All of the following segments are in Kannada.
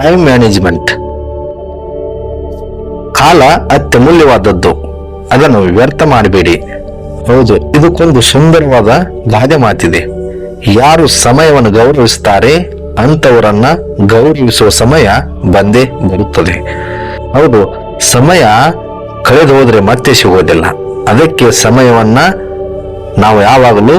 ಟೈಮ್ ಮ್ಯಾನೇಜ್ಮೆಂಟ್ ಕಾಲ ಅತ್ಯಮೂಲ್ಯವಾದದ್ದು ಅದನ್ನು ವ್ಯರ್ಥ ಮಾಡಬೇಡಿ. ಹೌದು, ಇದಕ್ಕೊಂದು ಸುಂದರವಾದ ಗಾದೆ ಮಾತಿದೆ. ಯಾರು ಸಮಯವನ್ನು ಗೌರವಿಸ್ತಾರೆ ಅಂತವರನ್ನ ಗೌರವಿಸುವ ಸಮಯ ಬಂದೇ ಬರುತ್ತದೆ. ಹೌದು, ಸಮಯ ಕಳೆದು ಹೋದ್ರೆ ಮತ್ತೆ ಸಿಗೋದಿಲ್ಲ ಅದಕ್ಕೆ ಸಮಯವನ್ನ ನಾವು ಯಾವಾಗಲೂ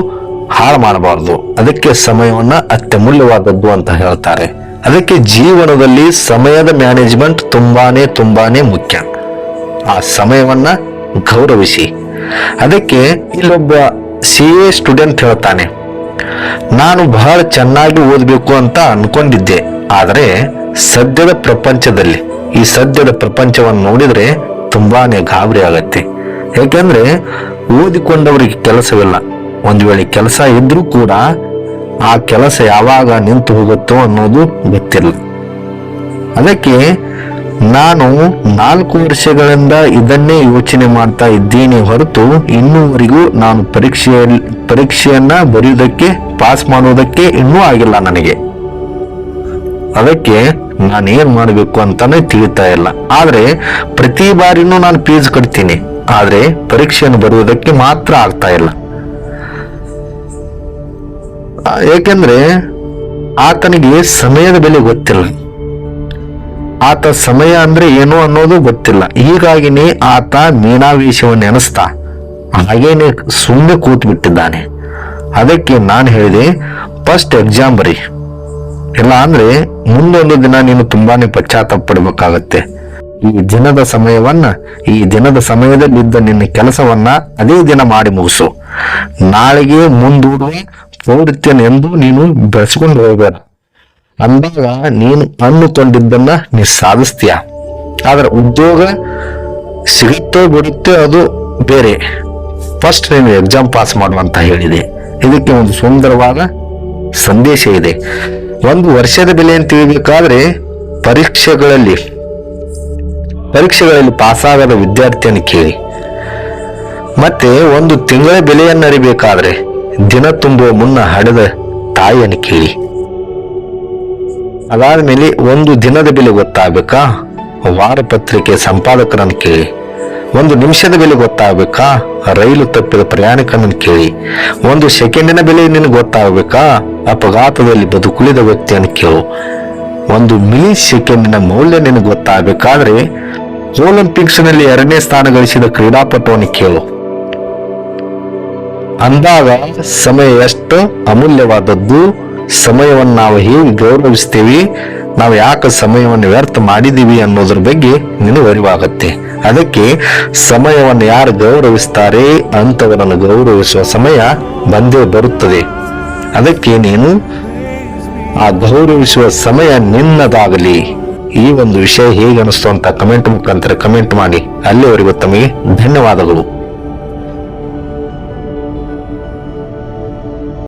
ಹಾಳು ಮಾಡಬಾರದು. ಅದಕ್ಕೆ ಸಮಯವನ್ನ ಅತ್ಯಮೂಲ್ಯವಾದದ್ದು ಅಂತ ಹೇಳ್ತಾರೆ. ಅದಕ್ಕೆ ಜೀವನದಲ್ಲಿ ಸಮಯದ ಮ್ಯಾನೇಜ್ಮೆಂಟ್ ತುಂಬಾನೇ ತುಂಬಾನೇ ಮುಖ್ಯ. ಆ ಸಮಯವನ್ನ ಗೌರವಿಸಿ. ಅದಕ್ಕೆ ಇಲ್ಲೊಬ್ಬ ಸಿ ಎ ಸ್ಟೂಡೆಂಟ್ ಹೇಳ್ತಾನೆ, ನಾನು ಬಹಳ ಚೆನ್ನಾಗಿ ಓದಬೇಕು ಅಂತ ಅನ್ಕೊಂಡಿದ್ದೆ. ಆದರೆ ಸದ್ಯದ ಪ್ರಪಂಚದಲ್ಲಿ ಈ ಸದ್ಯದ ಪ್ರಪಂಚವನ್ನು ನೋಡಿದ್ರೆ ತುಂಬಾನೇ ಗಾಬರಿ ಆಗತ್ತೆ. ಯಾಕೆಂದ್ರೆ ಓದಿಕೊಂಡವರಿಗೆ ಕೆಲಸವಿಲ್ಲ. ಒಂದು ವೇಳೆ ಕೆಲಸ ಇದ್ರೂ ಕೂಡ ಆ ಕೆಲಸ ಯಾವಾಗ ನಿಂತು ಹೋಗುತ್ತೋ ಅನ್ನೋದು ಗೊತ್ತಿಲ್ಲ. ಅದಕ್ಕೆ ನಾನು ನಾಲ್ಕು ವರ್ಷಗಳಿಂದ ಇದನ್ನೇ ಯೋಚನೆ ಮಾಡ್ತಾ ಇದ್ದೀನಿ ಹೊರತು ಇನ್ನೂವರೆಗೂ ನಾನು ಪರೀಕ್ಷೆಯಲ್ಲಿ, ಪರೀಕ್ಷೆಯನ್ನ ಬರೆಯುವುದಕ್ಕೆ, ಪಾಸ್ ಮಾಡುವುದಕ್ಕೆ ಇನ್ನೂ ಆಗಿಲ್ಲ ನನಗೆ. ಅದಕ್ಕೆ ನಾನು ಏನ್ ಮಾಡಬೇಕು ಅಂತಾನೆ ತಿಳಿತಾ ಇಲ್ಲ. ಆದ್ರೆ ಪ್ರತಿ ಬಾರಿನೂ ನಾನು ಫೀಸ್ ಕಟ್ತೀನಿ. ಆದ್ರೆ ಪರೀಕ್ಷೆಯನ್ನು ಬರುವುದಕ್ಕೆ ಮಾತ್ರ ಆಗ್ತಾ ಇಲ್ಲ. ಏಕೆಂದ್ರೆ ಆತನಿಗೆ ಸಮಯದ ಬೆಲೆ ಗೊತ್ತಿಲ್ಲ. ಆತ ಸಮಯ ಅಂದ್ರೆ ಏನು ಅನ್ನೋದು ಗೊತ್ತಿಲ್ಲ. ಹೀಗಾಗಿನೇ ಆತ ಮೀನಾವೇಶವನ್ನು ನೆನೆಸ್ತಾ ಹಾಗೇನೆ ಸುಮ್ಮನೆ ಕೂತ್ ಬಿಟ್ಟಿದ್ದಾನೆ ಅದಕ್ಕೆ ನಾನು ಹೇಳಿದೆ ಫಸ್ಟ್ ಎಕ್ಸಾಮ್ ಬರಿ. ಇಲ್ಲ ಅಂದ್ರೆ ಮುಂದೊಂದು ದಿನ ನೀನು ತುಂಬಾನೇ ಪಶ್ಚಾತ್ತಾಪ ಪಡಬೇಕಾಗತ್ತೆ ಈ ದಿನದ ಸಮಯವನ್ನ, ಈ ದಿನದ ಸಮಯದಲ್ಲಿದ್ದ ನಿನ್ನ ಕೆಲಸವನ್ನ ಅದೇ ದಿನ ಮಾಡಿ ಮುಗಿಸು. ನಾಳೆಗೆ ಮುಂದೂಡುವ ಪ್ರವೃತ್ತಿಯನ್ನೆಂದು ನೀನು ಬೆಳೆಸ್ಕೊಂಡು ಹೋಗಬೇಡ. ಅಂದಾಗ ನೀನು ಅಂದುಕೊಂಡಿದ್ದನ್ನ ನೀ ಸಾಧಿಸ್ತೀಯ. ಆದ್ರೆ ಉದ್ಯೋಗ ಸಿಗುತ್ತೋ ಬಿಡುತ್ತೋ ಅದು ಬೇರೆ. ಫಸ್ಟ್ ನೀನು ಎಕ್ಸಾಮ್ ಪಾಸ್ ಮಾಡುವಂತ ಹೇಳಿದೆ. ಇದಕ್ಕೆ ಒಂದು ಸುಂದರವಾದ ಸಂದೇಶ ಇದೆ. ಒಂದು ವರ್ಷದ ಬೆಲೆಯನ್ನು ತಿಳಿಬೇಕಾದ್ರೆ ಪರೀಕ್ಷೆಗಳಲ್ಲಿ ಪರೀಕ್ಷೆಗಳಲ್ಲಿ ಪಾಸಾಗದ ವಿದ್ಯಾರ್ಥಿಯನ್ನು ಕೇಳಿ. ಮತ್ತೆ ಒಂದು ತಿಂಗಳ ಬೆಲೆಯನ್ನು ಅರಿಬೇಕಾದ್ರೆ ದಿನ ತುಂಬುವ ಮುನ್ನ ಹಡೆದ ತಾಯಿಯನ್ನು ಕೇಳಿ. ಅದಾದ ಮೇಲೆ ಒಂದು ದಿನದ ಬೆಲೆ ಗೊತ್ತಾಗಬೇಕಾ? ವಾರಪತ್ರಿಕೆ ಸಂಪಾದಕರನ್ನು ಕೇಳಿ. ಒಂದು ನಿಮಿಷದ ಬೆಲೆ ಗೊತ್ತಾಗಬೇಕಾ? ರೈಲು ತಪ್ಪಿದ ಪ್ರಯಾಣಿಕನನ್ನು ಕೇಳಿ. ಒಂದು ಸೆಕೆಂಡಿನ ಬೆಲೆ ನಿನಗೆ ಗೊತ್ತಾಗಬೇಕಾ? ಅಪಘಾತದಲ್ಲಿ ಬದುಕುಳಿದ ವ್ಯಕ್ತಿಯನ್ನು ಕೇಳು. ಒಂದು ಮಿಲಿ ಸೆಕೆಂಡಿನ ಮೌಲ್ಯ ನಿನಗೆ ಗೊತ್ತಾಗಬೇಕಾದ್ರೆ ಒಲಿಂಪಿಕ್ಸ್ನಲ್ಲಿ ಎರಡನೇ ಸ್ಥಾನ ಗಳಿಸಿದ ಕ್ರೀಡಾಪಟುವನ್ನು ಕೇಳು. ಅಂದಾಗ ಸಮಯ ಎಷ್ಟು ಅಮೂಲ್ಯವಾದದ್ದು, ಸಮಯವನ್ನು ನಾವು ಹೇಗೆ ಗೌರವಿಸ್ತೀವಿ, ನಾವು ಯಾಕೆ ಸಮಯವನ್ನು ವ್ಯರ್ಥ ಮಾಡಿದ್ದೀವಿ ಅನ್ನೋದ್ರ ಬಗ್ಗೆ ನಿನಗೆ ಅರಿವಾಗತ್ತೆ ಅದಕ್ಕೆ ಸಮಯವನ್ನು ಯಾರು ಗೌರವಿಸ್ತಾರೆ ಅಂತವರನ್ನು ಗೌರವಿಸುವ ಸಮಯ ಬಂದೇ ಬರುತ್ತದೆ. ಅದಕ್ಕೆ ನೀನು ಆ ಗೌರವಿಸುವ ಸಮಯ ನಿನ್ನದಾಗಲಿ. ಈ ಒಂದು ವಿಷಯ ಹೇಗೆ ಅನಿಸ್ತು ಅಂತ ಕಮೆಂಟ್ ಮುಖಾಂತರ ಕಮೆಂಟ್ ಮಾಡಿ. ಅಲ್ಲಿವರೆಗೂ ತಮಗೆ ಧನ್ಯವಾದಗಳು.